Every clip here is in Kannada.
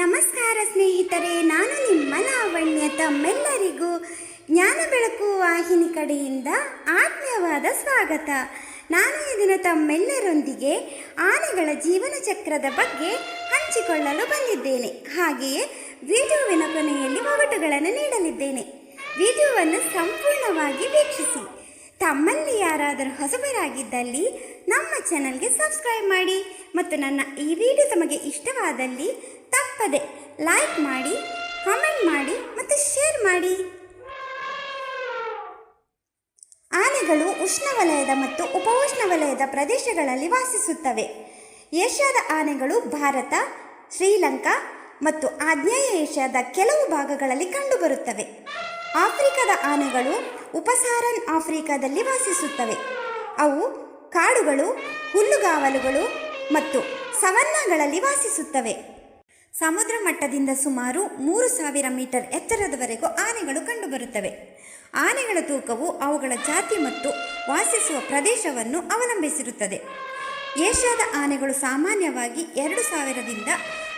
ನಮಸ್ಕಾರ ಸ್ನೇಹಿತರೆ, ನಾನು ನಿಮ್ಮ ಲಾವಣ್ಯ. ತಮ್ಮೆಲ್ಲರಿಗೂ ಜ್ಞಾನ ಬೆಳಕು ವಾಹಿನಿ ಕಡೆಯಿಂದ ಆತ್ಮೀಯವಾದ ಸ್ವಾಗತ. ನಾನು ಈ ದಿನ ತಮ್ಮೆಲ್ಲರೊಂದಿಗೆ ಆನೆಗಳ ಜೀವನ ಚಕ್ರದ ಬಗ್ಗೆ ಹಂಚಿಕೊಳ್ಳಲು ಬಂದಿದ್ದೇನೆ. ಹಾಗೆಯೇ ವಿಡಿಯೋವಿನ ಕೊನೆಯಲ್ಲಿ ಒಗಟುಗಳನ್ನು ನೀಡಲಿದ್ದೇನೆ. ವಿಡಿಯೋವನ್ನು ಸಂಪೂರ್ಣವಾಗಿ ವೀಕ್ಷಿಸಿ. ತಮ್ಮಲ್ಲಿ ಯಾರಾದರೂ ಹೊಸಬರಾಗಿದ್ದಲ್ಲಿ ನಮ್ಮ ಚಾನಲ್ಗೆ ಸಬ್ಸ್ಕ್ರೈಬ್ ಮಾಡಿ ಮತ್ತು ನನ್ನ ಈ ವಿಡಿಯೋ ತಮಗೆ ಇಷ್ಟವಾದಲ್ಲಿ ತಪ್ಪದೆ ಲೈಕ್ ಮಾಡಿ ಕಾಮೆಂಟ್ ಮಾಡಿ ಮತ್ತು ಶೇರ್ ಮಾಡಿ. ಆನೆಗಳು ಉಷ್ಣವಲಯದ ಮತ್ತು ಉಪೋಷ್ಣವಲಯದ ಪ್ರದೇಶಗಳಲ್ಲಿ ವಾಸಿಸುತ್ತವೆ. ಏಷ್ಯಾದ ಆನೆಗಳು ಭಾರತ, ಶ್ರೀಲಂಕಾ ಮತ್ತು ಆಗ್ನೇಯ ಏಷ್ಯಾದ ಕೆಲವು ಭಾಗಗಳಲ್ಲಿ ಕಂಡುಬರುತ್ತವೆ. ಆಫ್ರಿಕಾದ ಆನೆಗಳು ಉಪಸಾರನ್ ಆಫ್ರಿಕಾದಲ್ಲಿ ವಾಸಿಸುತ್ತವೆ. ಅವು ಕಾಡುಗಳು, ಹುಲ್ಲುಗಾವಲುಗಳು ಮತ್ತು ಸವನ್ನಾಗಳಲ್ಲಿ ವಾಸಿಸುತ್ತವೆ. ಸಮುದ್ರ ಮಟ್ಟದಿಂದ ಸುಮಾರು ಮೂರು ಸಾವಿರ ಮೀಟರ್ ಎತ್ತರದವರೆಗೂ ಆನೆಗಳು ಕಂಡುಬರುತ್ತವೆ. ಆನೆಗಳ ತೂಕವು ಅವುಗಳ ಜಾತಿ ಮತ್ತು ವಾಸಿಸುವ ಪ್ರದೇಶವನ್ನು ಅವಲಂಬಿಸಿರುತ್ತದೆ. ಏಷ್ಯಾದ ಆನೆಗಳು ಸಾಮಾನ್ಯವಾಗಿ ಎರಡು ಸಾವಿರದಿಂದ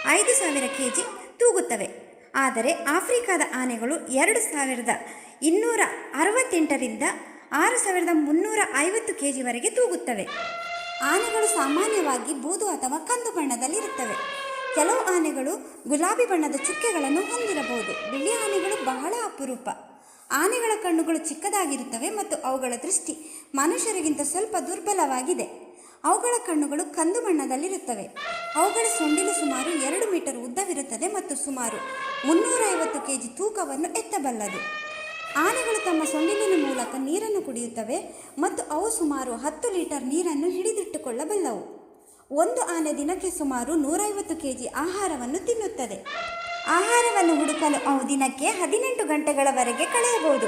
ಐದು ಸಾವಿರ ಕೆ ಜಿ ತೂಗುತ್ತವೆ. ಆದರೆ ಆಫ್ರಿಕಾದ ಆನೆಗಳು ಎರಡು ಸಾವಿರದ ಇನ್ನೂರ ಅರವತ್ತೆಂಟರಿಂದ ಆರು ಸಾವಿರದ ಮುನ್ನೂರ ಐವತ್ತು ಕೆ ಜಿವರೆಗೆ ತೂಗುತ್ತವೆ. ಆನೆಗಳು ಸಾಮಾನ್ಯವಾಗಿ ಬೂದು ಅಥವಾ ಕಂದು ಬಣ್ಣದಲ್ಲಿರುತ್ತವೆ. ಕೆಲವು ಆನೆಗಳು ಗುಲಾಬಿ ಬಣ್ಣದ ಚುಕ್ಕೆಗಳನ್ನು ಹೊಂದಿರಬಹುದು. ಬಿಳಿ ಆನೆಗಳು ಬಹಳ ಅಪರೂಪ. ಆನೆಗಳ ಕಣ್ಣುಗಳು ಚಿಕ್ಕದಾಗಿರುತ್ತವೆ ಮತ್ತು ಅವುಗಳ ದೃಷ್ಟಿ ಮನುಷ್ಯರಿಗಿಂತ ಸ್ವಲ್ಪ ದುರ್ಬಲವಾಗಿದೆ. ಅವುಗಳ ಕಣ್ಣುಗಳು ಕಂದು ಬಣ್ಣದಲ್ಲಿರುತ್ತವೆ. ಅವುಗಳ ಸೊಂಡಿಲು ಸುಮಾರು ಎರಡು ಮೀಟರ್ ಉದ್ದವಿರುತ್ತದೆ ಮತ್ತು ಸುಮಾರು ಮುನ್ನೂರೈವತ್ತು ಕೆ ಜಿ ತೂಕವನ್ನು ಎತ್ತಬಲ್ಲದು. ಆನೆಗಳು ತಮ್ಮ ಸೊಂಡಿಲಿನ ಮೂಲಕ ನೀರನ್ನು ಕುಡಿಯುತ್ತವೆ ಮತ್ತು ಅವು ಸುಮಾರು ಹತ್ತು ಲೀಟರ್ ನೀರನ್ನು ಹಿಡಿದಿಟ್ಟುಕೊಳ್ಳಬಲ್ಲವು. ಒಂದು ಆನೆ ದಿನಕ್ಕೆ ಸುಮಾರು ನೂರೈವತ್ತು ಕೆ ಜಿ ಆಹಾರವನ್ನು ತಿನ್ನುತ್ತದೆ. ಆಹಾರವನ್ನು ಹುಡುಕಲು ಅವು ದಿನಕ್ಕೆ ಹದಿನೆಂಟು ಗಂಟೆಗಳವರೆಗೆ ಕಳೆಯಬಹುದು.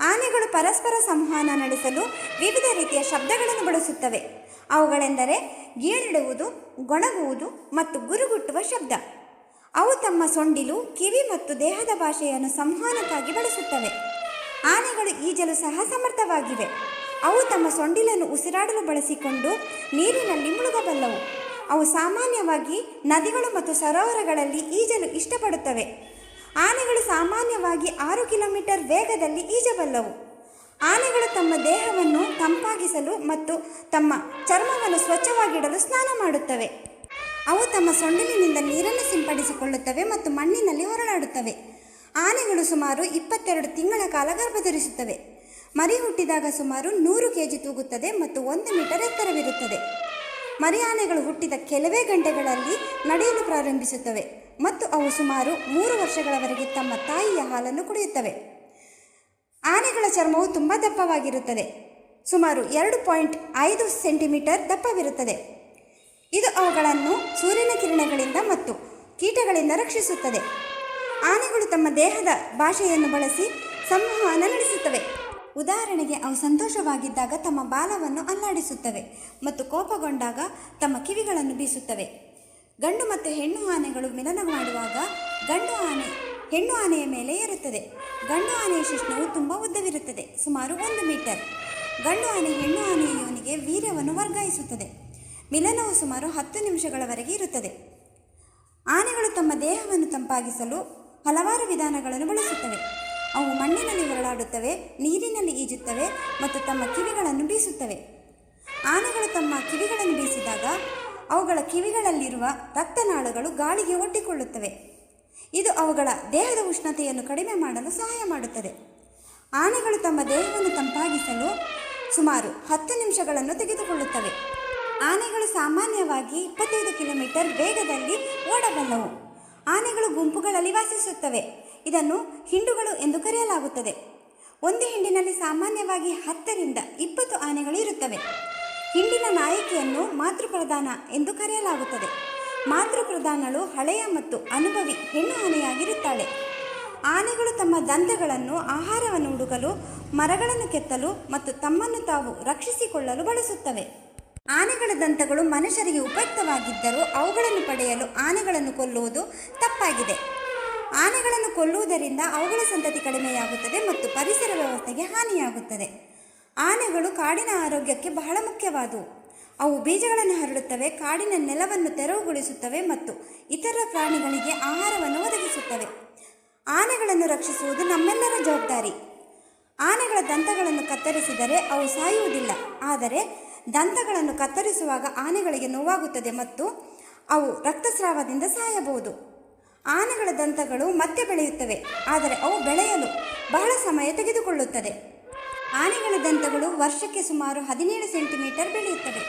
ಆನೆಗಳು ಪರಸ್ಪರ ಸಂವಹನ ನಡೆಸಲು ವಿವಿಧ ರೀತಿಯ ಶಬ್ದಗಳನ್ನು ಬಳಸುತ್ತವೆ. ಅವುಗಳೆಂದರೆ ಗೀಳಿಡುವುದು ಗೊಣಗುವುದು ಮತ್ತು ಗುರುಗುಟ್ಟುವ ಶಬ್ದ. ಅವು ತಮ್ಮ ಸೊಂಡಿಲು, ಕಿವಿ ಮತ್ತು ದೇಹದ ಭಾಷೆಯನ್ನು ಸಂವಹನಕ್ಕಾಗಿ ಬಳಸುತ್ತವೆ. ಆನೆಗಳು ಈಜಲು ಸಹ ಸಮರ್ಥವಾಗಿವೆ. ಅವು ತಮ್ಮ ಸೊಂಡಿಲನ್ನು ಉಸಿರಾಡಲು ಬಳಸಿಕೊಂಡು ನೀರಿನಲ್ಲಿ ಮುಳುಗಬಲ್ಲವು. ಅವು ಸಾಮಾನ್ಯವಾಗಿ ನದಿಗಳು ಮತ್ತು ಸರೋವರಗಳಲ್ಲಿ ಈಜಲು ಇಷ್ಟಪಡುತ್ತವೆ. ಆನೆಗಳು ಸಾಮಾನ್ಯವಾಗಿ ಆರು ಕಿಲೋಮೀಟರ್ ವೇಗದಲ್ಲಿ ಈಜಬಲ್ಲವು. ಆನೆಗಳು ತಮ್ಮ ದೇಹವನ್ನು ತಂಪಾಗಿಸಲು ಮತ್ತು ತಮ್ಮ ಚರ್ಮವನ್ನು ಸ್ವಚ್ಛವಾಗಿಡಲು ಸ್ನಾನ ಮಾಡುತ್ತವೆ. ಅವು ತಮ್ಮ ಸೊಂಡಿಲಿನಿಂದ ನೀರನ್ನು ಸಿಂಪಡಿಸಿಕೊಳ್ಳುತ್ತವೆ ಮತ್ತು ಮಣ್ಣಿನಲ್ಲಿ ಹೊರಳಾಡುತ್ತವೆ ಆನೆಗಳು ಸುಮಾರು ಇಪ್ಪತ್ತೆರಡು ತಿಂಗಳ ಕಾಲ ಗರ್ಭಧರಿಸುತ್ತವೆ. ಮರಿ ಹುಟ್ಟಿದಾಗ ಸುಮಾರು ನೂರು ಕೆ ಜಿ ತೂಗುತ್ತದೆ ಮತ್ತು ಒಂದು ಮೀಟರ್ ಎತ್ತರವಿರುತ್ತದೆ. ಮರಿ ಆನೆಗಳು ಹುಟ್ಟಿದ ಕೆಲವೇ ಗಂಟೆಗಳಲ್ಲಿ ನಡೆಯಲು ಪ್ರಾರಂಭಿಸುತ್ತವೆ ಮತ್ತು ಅವು ಸುಮಾರು ಮೂರು ವರ್ಷಗಳವರೆಗೆ ತಮ್ಮ ತಾಯಿಯ ಹಾಲನ್ನು ಕುಡಿಯುತ್ತವೆ. ಆನೆಗಳ ಚರ್ಮವು ತುಂಬ ದಪ್ಪವಾಗಿರುತ್ತದೆ. ಸುಮಾರು ಎರಡು ಪಾಯಿಂಟ್ ಐದು ಸೆಂಟಿಮೀಟರ್ ದಪ್ಪವಿರುತ್ತದೆ. ಇದು ಅವುಗಳನ್ನು ಸೂರ್ಯನ ಕಿರಣಗಳಿಂದ ಮತ್ತು ಕೀಟಗಳಿಂದ ರಕ್ಷಿಸುತ್ತದೆ. ಆನೆಗಳು ತಮ್ಮ ದೇಹದ ಭಾಷೆಯನ್ನು ಬಳಸಿ ಸಂವಹನ ನಡೆಸುತ್ತವೆ. ಉದಾಹರಣೆಗೆ ಅವು ಸಂತೋಷವಾಗಿದ್ದಾಗ ತಮ್ಮ ಬಾಲವನ್ನು ಅಲ್ಲಾಡಿಸುತ್ತವೆ ಮತ್ತು ಕೋಪಗೊಂಡಾಗ ತಮ್ಮ ಕಿವಿಗಳನ್ನು ಬೀಸುತ್ತವೆ. ಗಂಡು ಮತ್ತು ಹೆಣ್ಣು ಆನೆಗಳು ಮಿಲನ ಮಾಡುವಾಗ ಗಂಡು ಆನೆ, ಹೆಣ್ಣು ಆನೆಯ ಮೇಲೆ ಏರುತ್ತದೆ. ಗಂಡು ಆನೆಯ ಶಿಷ್ಣವು ತುಂಬ ಉದ್ದವಿರುತ್ತದೆ, ಸುಮಾರು ಒಂದು ಮೀಟರ್. ಗಂಡು ಆನೆ ಹೆಣ್ಣು ಆನೆಯ ಯೋನಿಗೆ ವೀರ್ಯವನ್ನು ವರ್ಗಾಯಿಸುತ್ತದೆ. ಮಿಲನವು ಸುಮಾರು ಹತ್ತು ನಿಮಿಷಗಳವರೆಗೆ ಇರುತ್ತದೆ. ಆನೆಗಳು ತಮ್ಮ ದೇಹವನ್ನು ತಂಪಾಗಿಸಲು ಹಲವಾರು ವಿಧಾನಗಳನ್ನು ಬಳಸುತ್ತವೆ. ಅವು ಮಣ್ಣಿನಲ್ಲಿ ಹೊರಳಾಡುತ್ತವೆ ನೀರಿನಲ್ಲಿ ಈಜುತ್ತವೆ ಮತ್ತು ತಮ್ಮ ಕಿವಿಗಳನ್ನು ಬೀಸುತ್ತವೆ. ಆನೆಗಳು ತಮ್ಮ ಕಿವಿಗಳನ್ನು ಬೀಸಿದಾಗ ಅವುಗಳ ಕಿವಿಗಳಲ್ಲಿರುವ ರಕ್ತನಾಳಗಳು ಗಾಳಿಗೆ ಒಡ್ಡಿಕೊಳ್ಳುತ್ತವೆ. ಇದು ಅವುಗಳ ದೇಹದ ಉಷ್ಣತೆಯನ್ನು ಕಡಿಮೆ ಮಾಡಲು ಸಹಾಯ ಮಾಡುತ್ತದೆ. ಆನೆಗಳು ತಮ್ಮ ದೇಹವನ್ನು ತಂಪಾಗಿಸಲು ಸುಮಾರು ಹತ್ತು ನಿಮಿಷಗಳನ್ನು ತೆಗೆದುಕೊಳ್ಳುತ್ತವೆ. ಆನೆಗಳು ಸಾಮಾನ್ಯವಾಗಿ ಇಪ್ಪತ್ತೈದು ಕಿಲೋಮೀಟರ್ ವೇಗದಲ್ಲಿ ಓಡಬಲ್ಲವು. ಆನೆಗಳು ಗುಂಪುಗಳಲ್ಲಿ ವಾಸಿಸುತ್ತವೆ. ಇದನ್ನು ಹಿಂಡುಗಳು ಎಂದು ಕರೆಯಲಾಗುತ್ತದೆ. ಒಂದು ಹಿಂಡಿನಲ್ಲಿ ಸಾಮಾನ್ಯವಾಗಿ ಹತ್ತರಿಂದ ಇಪ್ಪತ್ತು ಆನೆಗಳು ಇರುತ್ತವೆ. ಹಿಂಡಿನ ನಾಯಕಿಯನ್ನು ಮಾತೃಪ್ರಧಾನ ಎಂದು ಕರೆಯಲಾಗುತ್ತದೆ. ಮಾತೃಪ್ರಧಾನಳು ಹಳೆಯ ಮತ್ತು ಅನುಭವಿ ಹೆಣ್ಣು ಆನೆಯಾಗಿರುತ್ತಾಳೆ. ಆನೆಗಳು ತಮ್ಮ ದಂತಗಳನ್ನು, ಆಹಾರವನ್ನು ಹುಡುಕಲು, ಮರಗಳನ್ನು ಕೆತ್ತಲು ಮತ್ತು ತಮ್ಮನ್ನು ತಾವು ರಕ್ಷಿಸಿಕೊಳ್ಳಲು ಬಳಸುತ್ತವೆ. ಆನೆಗಳ ದಂತಗಳು ಮನುಷ್ಯರಿಗೆ ಉಪಯುಕ್ತವಾಗಿದ್ದರೂ ಅವುಗಳನ್ನು ಪಡೆಯಲು ಆನೆಗಳನ್ನು ಕೊಲ್ಲುವುದು ತಪ್ಪಾಗಿದೆ. ಆನೆಗಳನ್ನು ಕೊಲ್ಲುವುದರಿಂದ ಅವುಗಳ ಸಂತತಿ ಕಡಿಮೆಯಾಗುತ್ತದೆ ಮತ್ತು ಪರಿಸರ ವ್ಯವಸ್ಥೆಗೆ ಹಾನಿಯಾಗುತ್ತದೆ. ಆನೆಗಳು ಕಾಡಿನ ಆರೋಗ್ಯಕ್ಕೆ ಬಹಳ ಮುಖ್ಯವಾದವು. ಅವು ಬೀಜಗಳನ್ನು ಹರಡುತ್ತವೆ, ಕಾಡಿನ ನೆಲವನ್ನು ತೆರವುಗೊಳಿಸುತ್ತವೆ ಮತ್ತು ಇತರ ಪ್ರಾಣಿಗಳಿಗೆ ಆಹಾರವನ್ನು ಒದಗಿಸುತ್ತವೆ. ಆನೆಗಳನ್ನು ರಕ್ಷಿಸುವುದು ನಮ್ಮೆಲ್ಲರ ಜವಾಬ್ದಾರಿ. ಆನೆಗಳ ದಂತಗಳನ್ನು ಕತ್ತರಿಸಿದರೆ ಅವು ಸಾಯುವುದಿಲ್ಲ, ಆದರೆ ದಂತಗಳನ್ನು ಕತ್ತರಿಸುವಾಗ ಆನೆಗಳಿಗೆ ನೋವಾಗುತ್ತದೆ ಮತ್ತು ಅವು ರಕ್ತಸ್ರಾವದಿಂದ ಸಾಯಬಹುದು. ಆನೆಗಳ ದಂತಗಳು ಮತ್ತೆ ಬೆಳೆಯುತ್ತವೆ, ಆದರೆ ಅವು ಬೆಳೆಯಲು ಬಹಳ ಸಮಯ ತೆಗೆದುಕೊಳ್ಳುತ್ತದೆ. ಆನೆಗಳ ದಂತಗಳು ವರ್ಷಕ್ಕೆ ಸುಮಾರು ಹದಿನೇಳು ಸೆಂಟಿಮೀಟರ್ ಬೆಳೆಯುತ್ತವೆ.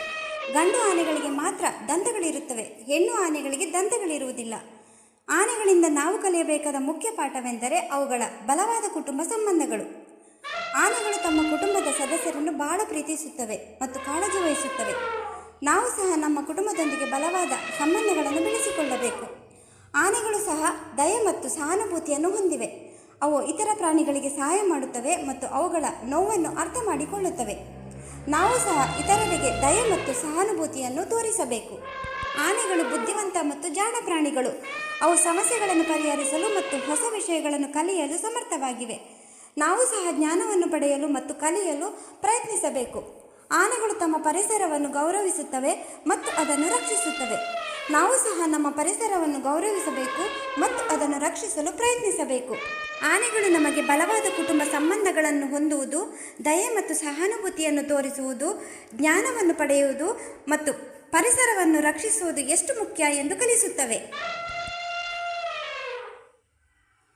ಗಂಡು ಆನೆಗಳಿಗೆ ಮಾತ್ರ ದಂತಗಳಿರುತ್ತವೆ, ಹೆಣ್ಣು ಆನೆಗಳಿಗೆ ದಂತಗಳಿರುವುದಿಲ್ಲ. ಆನೆಗಳಿಂದ ನಾವು ಕಲಿಯಬೇಕಾದ ಮುಖ್ಯ ಪಾಠವೆಂದರೆ ಅವುಗಳ ಬಲವಾದ ಕುಟುಂಬ ಸಂಬಂಧಗಳು. ಆನೆಗಳು ತಮ್ಮ ಕುಟುಂಬದ ಸದಸ್ಯರನ್ನು ಬಹಳ ಪ್ರೀತಿಸುತ್ತವೆ ಮತ್ತು ಕಾಳಜಿ ವಹಿಸುತ್ತವೆ. ನಾವು ಸಹ ನಮ್ಮ ಕುಟುಂಬದೊಂದಿಗೆ ಬಲವಾದ ಸಂಬಂಧಗಳನ್ನು ಬೆಳೆಸಿಕೊಳ್ಳಬೇಕು. ಆನೆಗಳು ಸಹ ದಯ ಮತ್ತು ಸಹಾನುಭೂತಿಯನ್ನು ಹೊಂದಿವೆ. ಅವು ಇತರ ಪ್ರಾಣಿಗಳಿಗೆ ಸಹಾಯ ಮಾಡುತ್ತವೆ ಮತ್ತು ಅವುಗಳ ನೋವನ್ನು ಅರ್ಥ ಮಾಡಿಕೊಳ್ಳುತ್ತವೆ ನಾವು ಸಹ ಇತರರಿಗೆ ದಯ ಮತ್ತು ಸಹಾನುಭೂತಿಯನ್ನು ತೋರಿಸಬೇಕು. ಆನೆಗಳು ಬುದ್ಧಿವಂತ ಮತ್ತು ಜಾಣ ಪ್ರಾಣಿಗಳು. ಅವು ಸಮಸ್ಯೆಗಳನ್ನು ಪರಿಹರಿಸಲು ಮತ್ತು ಹೊಸ ವಿಷಯಗಳನ್ನು ಕಲಿಯಲು ಸಮರ್ಥವಾಗಿವೆ. ನಾವು ಸಹ ಜ್ಞಾನವನ್ನು ಪಡೆಯಲು ಮತ್ತು ಕಲಿಯಲು ಪ್ರಯತ್ನಿಸಬೇಕು. ಆನೆಗಳು ತಮ್ಮ ಪರಿಸರವನ್ನು ಗೌರವಿಸುತ್ತವೆ ಮತ್ತು ಅದನ್ನು ರಕ್ಷಿಸುತ್ತವೆ. ನಾವು ಸಹ ನಮ್ಮ ಪರಿಸರವನ್ನು ಗೌರವಿಸಬೇಕು ಮತ್ತು ಅದನ್ನು ರಕ್ಷಿಸಲು ಪ್ರಯತ್ನಿಸಬೇಕು. ಆನೆಗಳು ನಮಗೆ ಬಲವಾದ ಕುಟುಂಬ ಸಂಬಂಧಗಳನ್ನು ಹೊಂದುವುದು, ದಯೆ ಮತ್ತು ಸಹಾನುಭೂತಿಯನ್ನು ತೋರಿಸುವುದು, ಜ್ಞಾನವನ್ನು ಪಡೆಯುವುದು ಮತ್ತು ಪರಿಸರವನ್ನು ರಕ್ಷಿಸುವುದು ಎಷ್ಟು ಮುಖ್ಯ ಎಂದು ಕಲಿಸುತ್ತವೆ.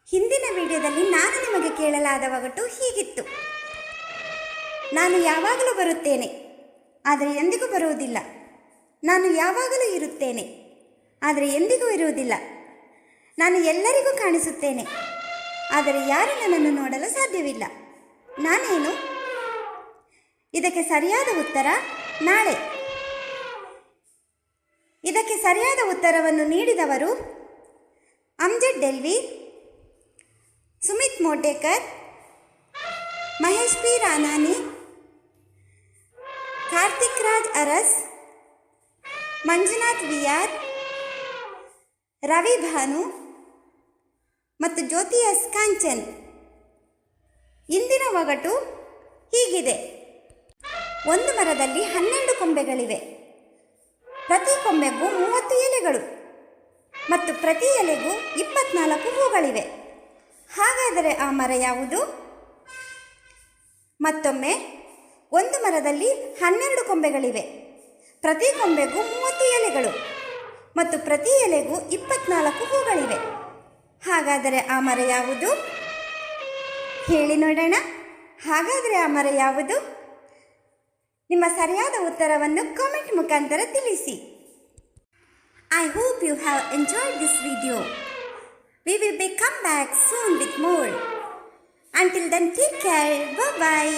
ಹಿಂದಿನ ವಿಡಿಯೋದಲ್ಲಿ ನಾನು ನಿಮಗೆ ಕೇಳಲಾದ ಒಗಟು ಹೀಗಿತ್ತು. ನಾನು ಯಾವಾಗಲೂ ಬರುತ್ತೇನೆ, ಆದರೆ ಎಂದಿಗೂ ಬರುವುದಿಲ್ಲ. ನಾನು ಯಾವಾಗಲೂ ಇರುತ್ತೇನೆ. ಆದರೆ ಎಂದಿಗೂ ಇರುವುದಿಲ್ಲ. ನಾನು ಎಲ್ಲರಿಗೂ ಕಾಣಿಸುತ್ತೇನೆ. ಆದರೆ ಯಾರೂ ನನ್ನನ್ನು ನೋಡಲು ಸಾಧ್ಯವಿಲ್ಲ. ನಾನೇನು? ಇದಕ್ಕೆ ಸರಿಯಾದ ಉತ್ತರ ನಾಳೆ. ಇದಕ್ಕೆ ಸರಿಯಾದ ಉತ್ತರವನ್ನು ನೀಡಿದವರು ಅಮ್ಜದ್ ಡೆಲ್ವಿ, ಸುಮಿತ್ ಮೋಟೇಕರ್, ಮಹೇಶ್ ಪಿ ರಾನಾನಿ ಕಾರ್ತಿಕ್ ರಾಜ್ ಅರಸ್, ಮಂಜುನಾಥ್ ವಿಆರ್ ರವಿ ಭಾನು ಮತ್ತು ಜ್ಯೋತಿ ಎಸ್ ಕಾಂಚನ್. ಇಂದಿನ ಒಗಟು ಹೀಗಿದೆ. ಒಂದು ಮರದಲ್ಲಿ ಹನ್ನೆರಡು ಕೊಂಬೆಗಳಿವೆ. ಪ್ರತಿ ಕೊಂಬೆಗೂ ಮೂವತ್ತು ಎಲೆಗಳು ಮತ್ತು ಪ್ರತಿ ಎಲೆಗೂ ಇಪ್ಪತ್ನಾಲ್ಕು ಹೂಗಳಿವೆ. ಹಾಗಾದರೆ ಆ ಮರ ಯಾವುದು? ಮತ್ತೊಮ್ಮೆ, ಒಂದು ಮರದಲ್ಲಿ ಹನ್ನೆರಡು ಕೊಂಬೆಗಳಿವೆ. ಪ್ರತಿ ಕೊಂಬೆಗೂ ಮೂವತ್ತು ಎಲೆಗಳು. ಮತ್ತು ಪ್ರತಿ ಎಲೆಗೂ ಇಪ್ಪತ್ನಾಲ್ಕು ಹೂಗಳಿವೆ. ಹಾಗಾದರೆ ಆ ಮರ ಯಾವುದು? ಹೇಳಿ ನೋಡೋಣ. ಹಾಗಾದರೆ ಆ ಮರ ಯಾವುದು? ನಿಮ್ಮ ಸರಿಯಾದ ಉತ್ತರವನ್ನು ಕಾಮೆಂಟ್ ಮುಖಾಂತರ ತಿಳಿಸಿ. I hope you have enjoyed this video we will be come back soon with more until then take care bye.